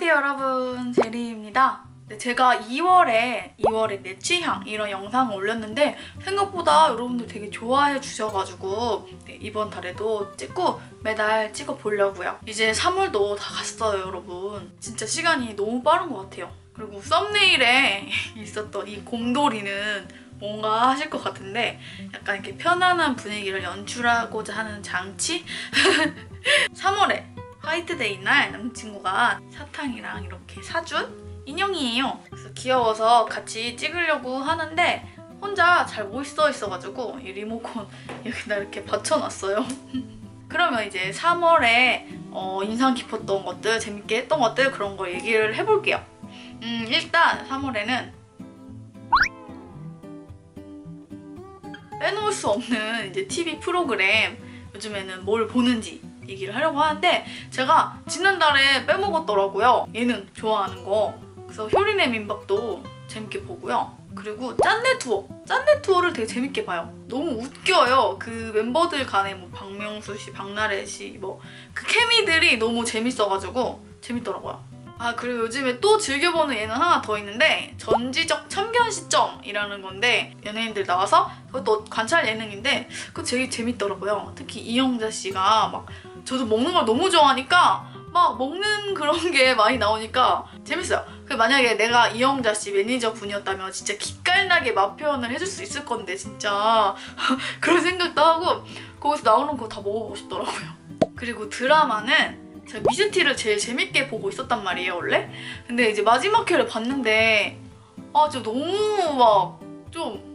안녕하세요 여러분. 제리입니다. 네, 제가 2월에 2월에 내 취향 이런 영상을 올렸는데 생각보다 여러분들 되게 좋아해 주셔가지고 네, 이번 달에도 찍고 매달 찍어 보려고요. 이제 3월도 다 갔어요 여러분. 진짜 시간이 너무 빠른 것 같아요. 그리고 썸네일에 있었던 이 곰돌이는 뭔가 하실 것 같은데 약간 이렇게 편안한 분위기를 연출하고자 하는 장치? 3월에 화이트데이 날 남자친구가 사탕이랑 이렇게 사준 인형이에요. 그래서 귀여워서 같이 찍으려고 하는데 혼자 잘 못 써 있어가지고 이 리모컨 여기다 이렇게 받쳐놨어요. 그러면 이제 3월에 어, 인상 깊었던 것들, 재밌게 했던 것들 그런 거 얘기를 해볼게요. 음, 일단 3월에는 빼놓을 수 없는 이제 TV 프로그램 요즘에는 뭘 보는지 얘기를 하려고 하는데 제가 지난달에 빼먹었더라고요. 얘는 좋아하는 거. 그래서 효린의 민박도 재밌게 보고요. 그리고 짠내 투어! 짠내 투어를 되게 재밌게 봐요. 너무 웃겨요. 그 멤버들 간에 뭐 박명수 씨, 박나래 씨, 뭐 그 케미들이 너무 재밌어가지고 재밌더라고요. 아 그리고 요즘에 또 즐겨보는 예능 하나 더 있는데 전지적 참견 시점이라는 건데 연예인들 나와서 그것도 관찰 예능인데 그거 되게 재밌더라고요. 특히 이영자 씨가 막 저도 먹는 걸 너무 좋아하니까 막 먹는 그런 게 많이 나오니까 재밌어요. 그 만약에 내가 이영자 씨 매니저 분이었다면 진짜 기깔나게 맛 표현을 해줄 수 있을 건데 진짜 그런 생각도 하고 거기서 나오는 거 다 먹어보고 싶더라고요. 그리고 드라마는 제가 미스티를 제일 재밌게 보고 있었단 말이에요 원래 근데 이제 마지막 회를 봤는데 아 진짜 너무 막 좀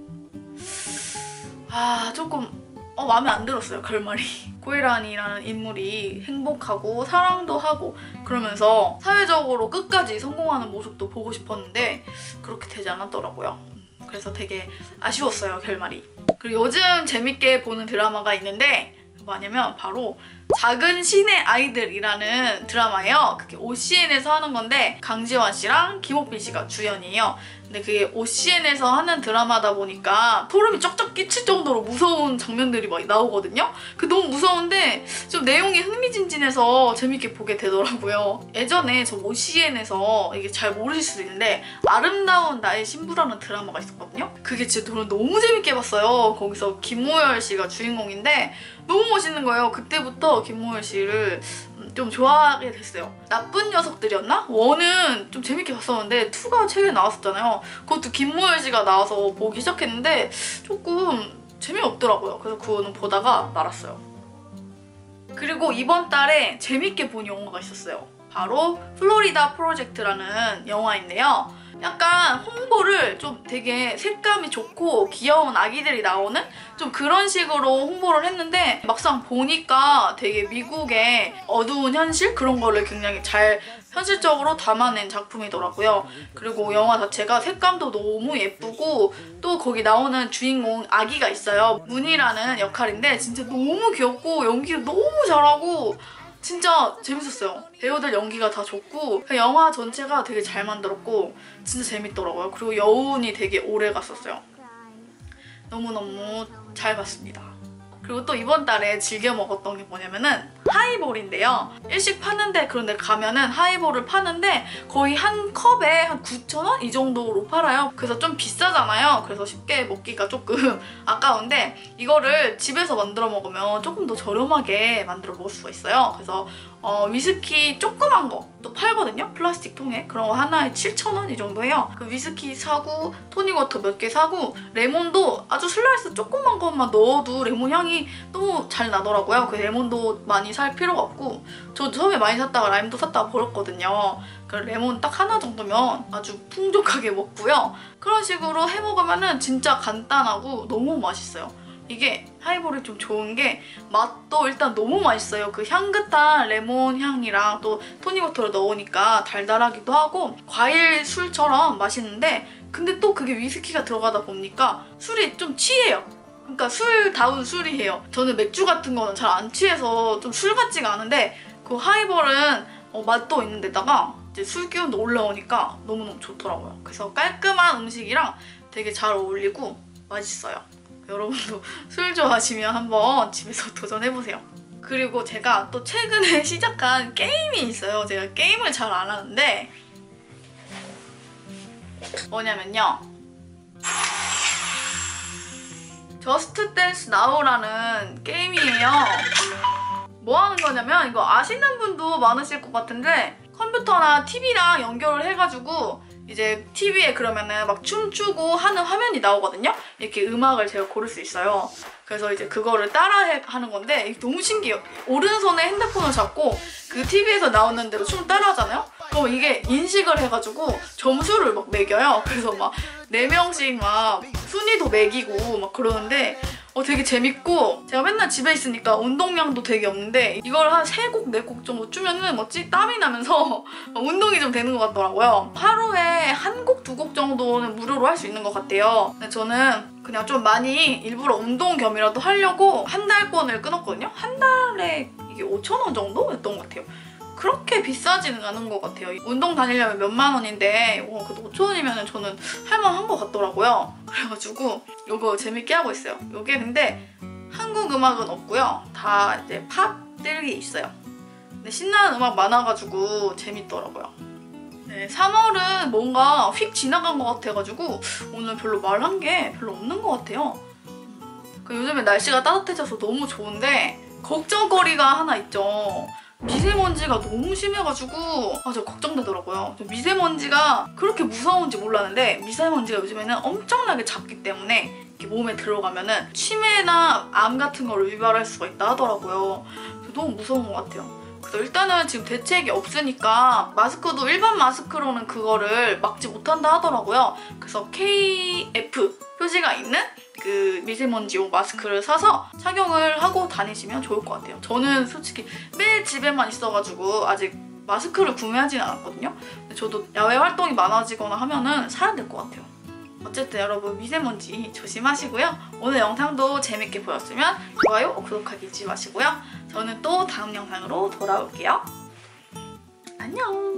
아 조금 어 마음에 안 들었어요 결말이 고이란이라는 인물이 행복하고 사랑도 하고 그러면서 사회적으로 끝까지 성공하는 모습도 보고 싶었는데 그렇게 되지 않았더라고요 그래서 되게 아쉬웠어요 결말이 그리고 요즘 재밌게 보는 드라마가 있는데 뭐냐면 바로 작은 신의 아이들이라는 드라마예요. 그게 OCN에서 하는 건데 강지원 씨랑 김옥빈 씨가 주연이에요. 근데 그게 OCN에서 하는 드라마다 보니까 소름이 쩍쩍 끼칠 정도로 무서운 장면들이 막 나오거든요. 그 너무 무서운데 좀 내용이 흥미진진해서 재밌게 보게 되더라고요. 예전에 저 OCN에서 이게 잘 모르실 수도 있는데 아름다운 나의 신부라는 드라마가 있었거든요. 그게 진짜 저는 너무 재밌게 봤어요. 거기서 김호열 씨가 주인공인데 너무 멋있는 거예요. 그때부터 김모열 씨를 좀 좋아하게 됐어요. 나쁜 녀석들이었나? 원은 좀 재밌게 봤었는데 투가 최근에 나왔었잖아요. 그것도 김모열 씨가 나와서 보기 시작했는데 조금 재미없더라고요. 그래서 그거는 보다가 말았어요. 그리고 이번 달에 재밌게 본 영화가 있었어요. 바로 플로리다 프로젝트라는 영화인데요. 약간 홍보를 좀 되게 색감이 좋고 귀여운 아기들이 나오는 좀 그런 식으로 홍보를 했는데 막상 보니까 되게 미국의 어두운 현실 그런 거를 굉장히 잘 현실적으로 담아낸 작품이더라고요. 그리고 영화 자체가 색감도 너무 예쁘고 또 거기 나오는 주인공 아기가 있어요. 문이라는 역할인데 진짜 너무 귀엽고 연기를 너무 잘하고 진짜 재밌었어요. 배우들 연기가 다 좋고 영화 전체가 되게 잘 만들었고 진짜 재밌더라고요. 그리고 여운이 되게 오래 갔었어요. 너무너무 잘 봤습니다. 그리고 또 이번 달에 즐겨 먹었던 게 뭐냐면은 하이볼인데요. 일식 파는데 그런 데 가면은 하이볼을 파는데 거의 한 컵에 한 9,000원? 이 정도로 팔아요. 그래서 좀 비싸잖아요. 그래서 쉽게 먹기가 조금 아까운데 이거를 집에서 만들어 먹으면 조금 더 저렴하게 만들어 먹을 수가 있어요. 그래서 어, 위스키 조그만 거 또 팔거든요? 플라스틱 통에. 그런 거 하나에 7,000원 이 정도 해요. 그 위스키 사고 토닉워터 몇 개 사고 레몬도 아주 슬라이스 조그만 것만 넣어도 레몬 향이 너무 잘 나더라고요. 그 레몬도 많이 살 필요가 없고 저 처음에 많이 샀다가 라임도 샀다가 버렸거든요. 그 레몬 딱 하나 정도면 아주 풍족하게 먹고요. 그런 식으로 해먹으면 진짜 간단하고 너무 맛있어요. 이게 하이볼이 좀 좋은 게 맛도 일단 너무 맛있어요. 그 향긋한 레몬 향이랑 또 토닉워터를 넣으니까 달달하기도 하고 과일 술처럼 맛있는데 근데 또 그게 위스키가 들어가다 보니까 술이 좀 취해요. 그러니까 술다운 술이에요. 저는 맥주 같은 거는 잘 안 취해서 좀 술 같지가 않은데 그 하이볼은 어, 맛도 있는데다가 이제 술 기운도 올라오니까 너무너무 좋더라고요. 그래서 깔끔한 음식이랑 되게 잘 어울리고 맛있어요. 여러분도 술 좋아하시면 한번 집에서 도전해보세요. 그리고 제가 또 최근에 시작한 게임이 있어요. 제가 게임을 잘 안 하는데 뭐냐면요. 저스트 댄스 나우라는 게임이에요. 뭐 하는 거냐면 이거 아시는 분도 많으실 것 같은데 컴퓨터나 TV랑 연결을 해가지고 이제 TV에 그러면은 막 춤추고 하는 화면이 나오거든요. 이렇게 음악을 제가 고를 수 있어요. 그래서 이제 그거를 따라 해- 하는 건데 너무 신기해요. 오른손에 핸드폰을 잡고 그 TV에서 나오는 대로 춤을 따라 하잖아요. 그럼 이게 인식을 해가지고 점수를 막 매겨요. 그래서 막네 명씩 막 순위도 매기고 막 그러는데 어, 되게 재밌고 제가 맨날 집에 있으니까 운동량도 되게 없는데 이걸 한세 곡, 네곡 정도 추면은 뭐지 땀이 나면서 운동이 좀 되는 것 같더라고요. 하루에 한 곡, 두 곡 정도는 무료로 할 수 있는 것 같아요. 근데 저는 그냥 좀 많이 일부러 운동 겸이라도 하려고 한 달권을 끊었거든요. 한 달에 이게 5,000원 정도였던 것 같아요. 그렇게 비싸지는 않은 것 같아요. 운동 다니려면 몇만 원인데 와, 그래도 5천 원이면 저는 할만한 것 같더라고요. 그래가지고 이거 재밌게 하고 있어요. 이게 근데 한국 음악은 없고요. 다 이제 팝들이 있어요. 근데 신나는 음악 많아가지고 재밌더라고요. 네, 3월은 뭔가 휙 지나간 것 같아가지고 오늘 별로 말한 게 별로 없는 것 같아요. 그 요즘에 날씨가 따뜻해져서 너무 좋은데 걱정거리가 하나 있죠. 미세먼지가 너무 심해가지고 아, 저 걱정되더라고요. 저 미세먼지가 그렇게 무서운지 몰랐는데 미세먼지가 요즘에는 엄청나게 작기 때문에 몸에 들어가면은 치매나 암 같은 거를 유발할 수가 있다 하더라고요. 너무 무서운 것 같아요. 그래서 일단은 지금 대책이 없으니까 마스크도 일반 마스크로는 그거를 막지 못한다 하더라고요. 그래서 KF 표시가 있는 그 미세먼지용 마스크를 사서 착용을 하고 다니시면 좋을 것 같아요. 저는 솔직히 매일 집에만 있어가지고 아직 마스크를 구매하진 않았거든요. 저도 야외 활동이 많아지거나 하면은 사야 될 것 같아요. 어쨌든 여러분 미세먼지 조심하시고요. 오늘 영상도 재밌게 보였으면 좋아요, 구독하기 잊지 마시고요. 저는 또 다음 영상으로 돌아올게요. 안녕!